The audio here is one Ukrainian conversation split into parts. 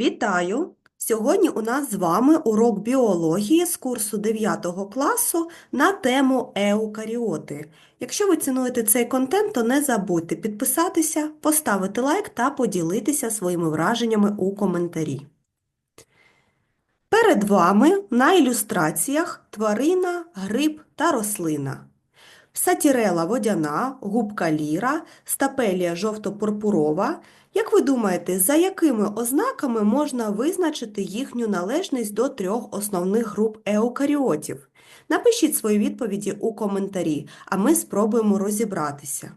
Вітаю! Сьогодні у нас з вами урок біології з курсу 9 класу на тему еукаріоти. Якщо ви цінуєте цей контент, то не забудьте підписатися, поставити лайк та поділитися своїми враженнями у коментарі. Перед вами на ілюстраціях тварина, гриб та рослина. Сатірела водяна, губка ліра, стапелія жовто-пурпурова. Як ви думаєте, за якими ознаками можна визначити їхню належність до трьох основних груп еукаріотів? Напишіть свої відповіді у коментарі, а ми спробуємо розібратися.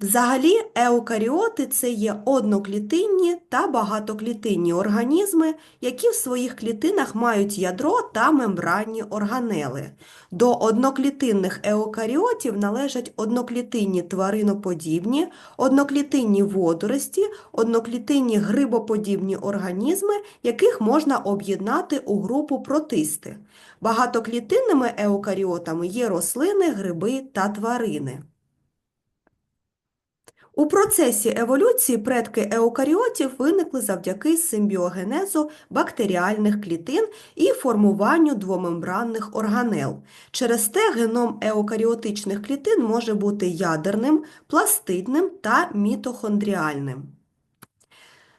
Взагалі, еукаріоти – це є одноклітинні та багатоклітинні організми, які в своїх клітинах мають ядро та мембранні органели. До одноклітинних еукаріотів належать одноклітинні твариноподібні, одноклітинні водорості, одноклітинні грибоподібні організми, яких можна об'єднати у групу протисти. Багатоклітинними еукаріотами є рослини, гриби та тварини. У процесі еволюції предки еукаріотів виникли завдяки симбіогенезу бактеріальних клітин і формуванню двомембранних органел. Через те геном еукаріотичних клітин може бути ядерним, пластидним та мітохондріальним.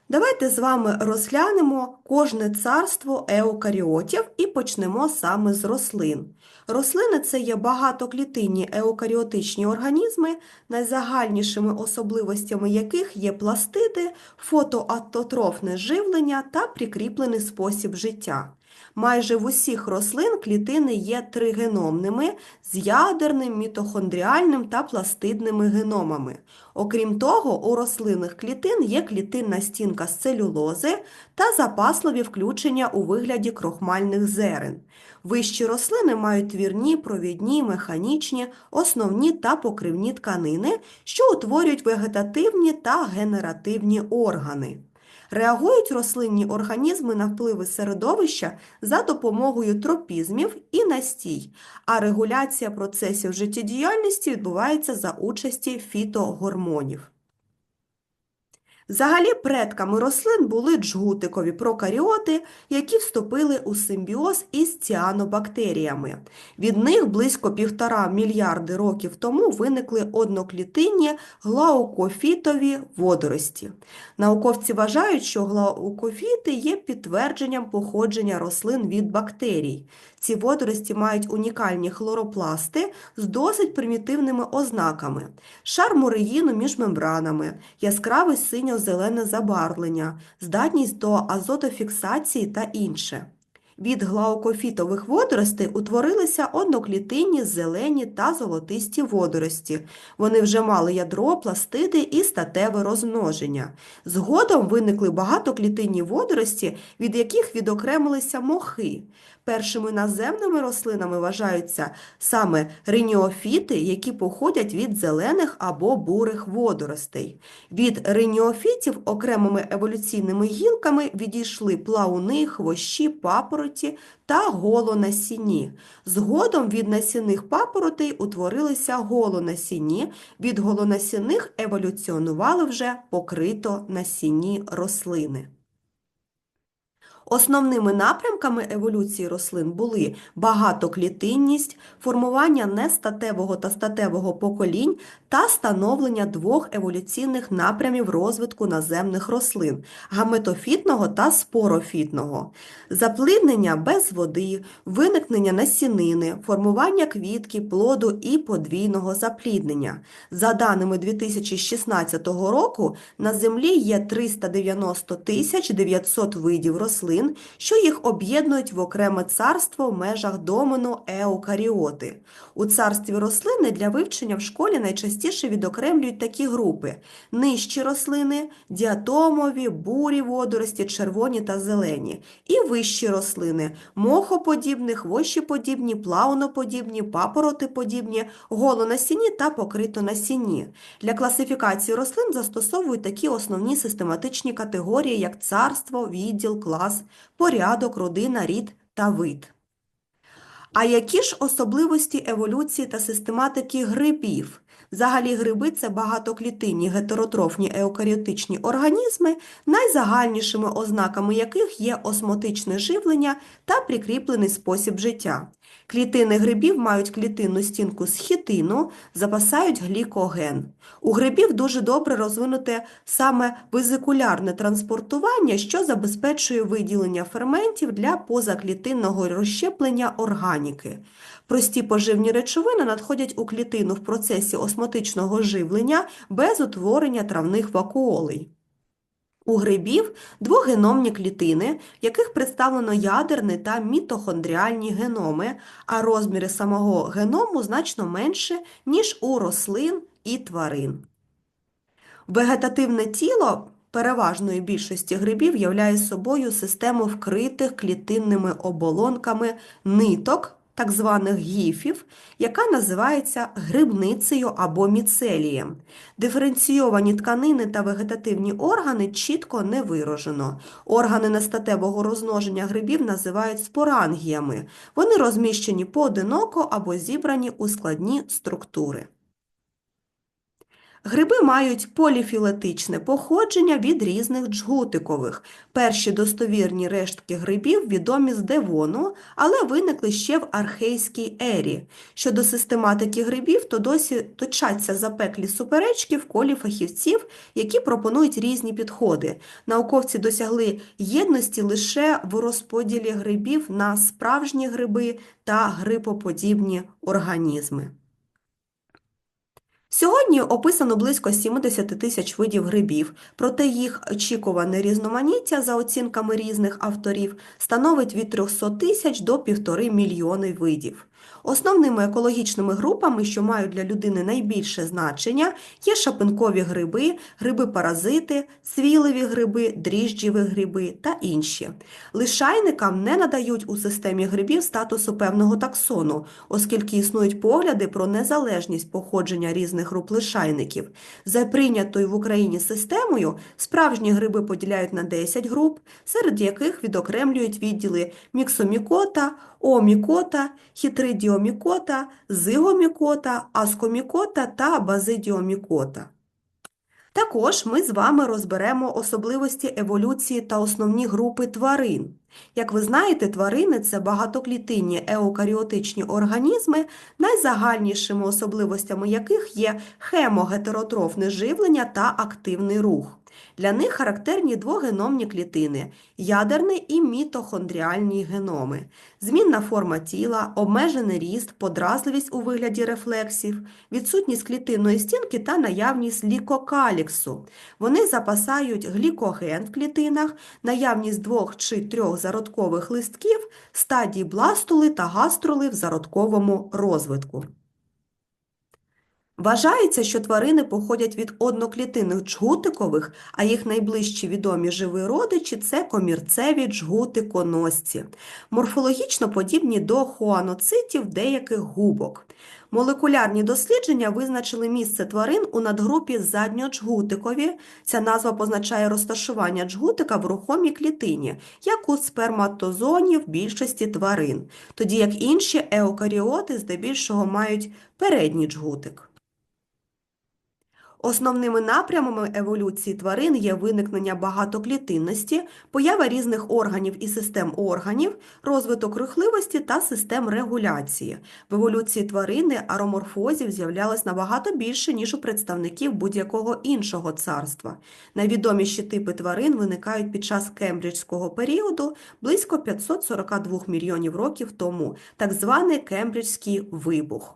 Давайте з вами розглянемо кожне царство еукаріотів і почнемо саме з рослин. Рослини – це є багатоклітинні еукаріотичні організми, найзагальнішими особливостями яких є пластиди, фотоатотрофне живлення та прикріплений спосіб життя. Майже в усіх рослин клітини є тригеномними з ядерним, мітохондріальним та пластидними геномами. Окрім того, у рослинних клітин є клітинна стінка з целюлози та запасливі включення у вигляді крохмальних зерен. Вищі рослини мають твірні, провідні, механічні, основні та покривні тканини, що утворюють вегетативні та генеративні органи. Реагують рослинні організми на впливи середовища за допомогою тропізмів і настій, а регуляція процесів життєдіяльності відбувається за участі фітогормонів. Взагалі предками рослин були джгутикові прокаріоти, які вступили у симбіоз із ціанобактеріями. Від них близько півтора мільярди років тому виникли одноклітинні глаукофітові водорості. Науковці вважають, що глаукофіти є підтвердженням походження рослин від бактерій. Ці водорості мають унікальні хлоропласти з досить примітивними ознаками, шар муреїну між мембранами, яскраве синьо-зелене забарвлення, здатність до азотофіксації та інше. Від глаукофітових водоростей утворилися одноклітинні зелені та золотисті водорості. Вони вже мали ядро, пластиди і статеве розмноження. Згодом виникли багатоклітинні водорості, від яких відокремилися мохи. Першими наземними рослинами вважаються саме риніофіти, які походять від зелених або бурих водоростей. Від риніофітів окремими еволюційними гілками відійшли плауни, хвощі, папороті та сіні. Згодом від насінних папоротей утворилися сіні, від голонасінних еволюціонували вже покрито насінні рослини. Основними напрямками еволюції рослин були багатоклітинність, формування нестатевого та статевого поколінь та становлення двох еволюційних напрямів розвитку наземних рослин гаметофітного та спорофітного, запліднення без води, виникнення насінини, формування квітки, плоду і подвійного запліднення. За даними 2016 року, на Землі є 390 900 видів рослин, що їх об'єднують в окреме царство в межах домену еукаріоти. У царстві рослини для вивчення в школі найчастіше відокремлюють такі групи: нижчі рослини, діатомові, бурі водорості, червоні та зелені, і вищі рослини мохоподібні, хвощеподібні, плауноподібні, папоротиподібні, голонасінні та покритонасінні. Для класифікації рослин застосовують такі основні систематичні категорії, як царство, відділ, клас, порядок, родина, рід та вид. А які ж особливості еволюції та систематики грибів? Взагалі гриби це багатоклітинні гетеротрофні еукаріотичні організми, найзагальнішими ознаками яких є осмотичне живлення та прикріплений спосіб життя. Клітини грибів мають клітинну стінку з хітину, запасають глікоген. У грибів дуже добре розвинуте саме визикулярне транспортування, що забезпечує виділення ферментів для позаклітинного розщеплення органіки. Прості поживні речовини надходять у клітину в процесі осмотичного живлення без утворення травних вакуолей. У грибів двогеномні клітини, в яких представлено ядерні та мітохондріальні геноми, а розміри самого геному значно менше, ніж у рослин і тварин. Вегетативне тіло переважної більшості грибів являє собою систему вкритих клітинними оболонками ниток, так званих гіфів, яка називається грибницею або міцелієм. Диференційовані тканини та вегетативні органи чітко не виражено. Органи нестатевого розмноження грибів називають спорангіями. Вони розміщені поодиноко або зібрані у складні структури. Гриби мають поліфілетичне походження від різних джгутикових. Перші достовірні рештки грибів відомі з Девону, але виникли ще в архейській ері. Щодо систематики грибів, то досі точаться запеклі суперечки в колі фахівців, які пропонують різні підходи. Науковці досягли єдності лише в розподілі грибів на справжні гриби та грипоподібні організми. Сьогодні описано близько 70 тисяч видів грибів, проте їх очікуване різноманіття, за оцінками різних авторів, становить від 300 тисяч до 1,5 мільйони видів. Основними екологічними групами, що мають для людини найбільше значення, є шапинкові гриби, гриби-паразити, свіливі гриби, дріжджіві гриби та інші. Лишайникам не надають у системі грибів статусу певного таксону, оскільки існують погляди про незалежність походження різних груп лишайників. За прийнятою в Україні системою справжні гриби поділяють на 10 груп, серед яких відокремлюють відділи міксомікота, омікота, хітридіомікота, зигомікота, аскомікота та базидіомікота. Також ми з вами розберемо особливості еволюції та основні групи тварин. Як ви знаєте, тварини це багатоклітинні еукаріотичні організми, найзагальнішими особливостями яких є хемогетеротрофне живлення та активний рух. Для них характерні двогеномні клітини, ядерні і мітохондріальні геноми, змінна форма тіла, обмежений ріст, подразливість у вигляді рефлексів, відсутність клітинної стінки та наявність лікокаліксу. Вони запасають глікоген в клітинах, наявність двох чи трьох зародкових листків, стадії бластули та гаструли в зародковому розвитку. Вважається, що тварини походять від одноклітинних джгутикових, а їх найближчі відомі живі родичі це комірцеві джгутиконосці, морфологічно подібні до хуаноцитів деяких губок. Молекулярні дослідження визначили місце тварин у надгрупі задньоджгутикові. Ця назва позначає розташування джгутика в рухомій клітині, як у сперматозонів більшості тварин, тоді як інші еукаріоти здебільшого мають передній джгутик. Основними напрямами еволюції тварин є виникнення багатоклітинності, поява різних органів і систем органів, розвиток рухливості та систем регуляції. В еволюції тварини ароморфозів з'являлось набагато більше, ніж у представників будь-якого іншого царства. Найвідоміші типи тварин виникають під час кембриджського періоду близько 542 мільйонів років тому, так званий Кембриджський вибух.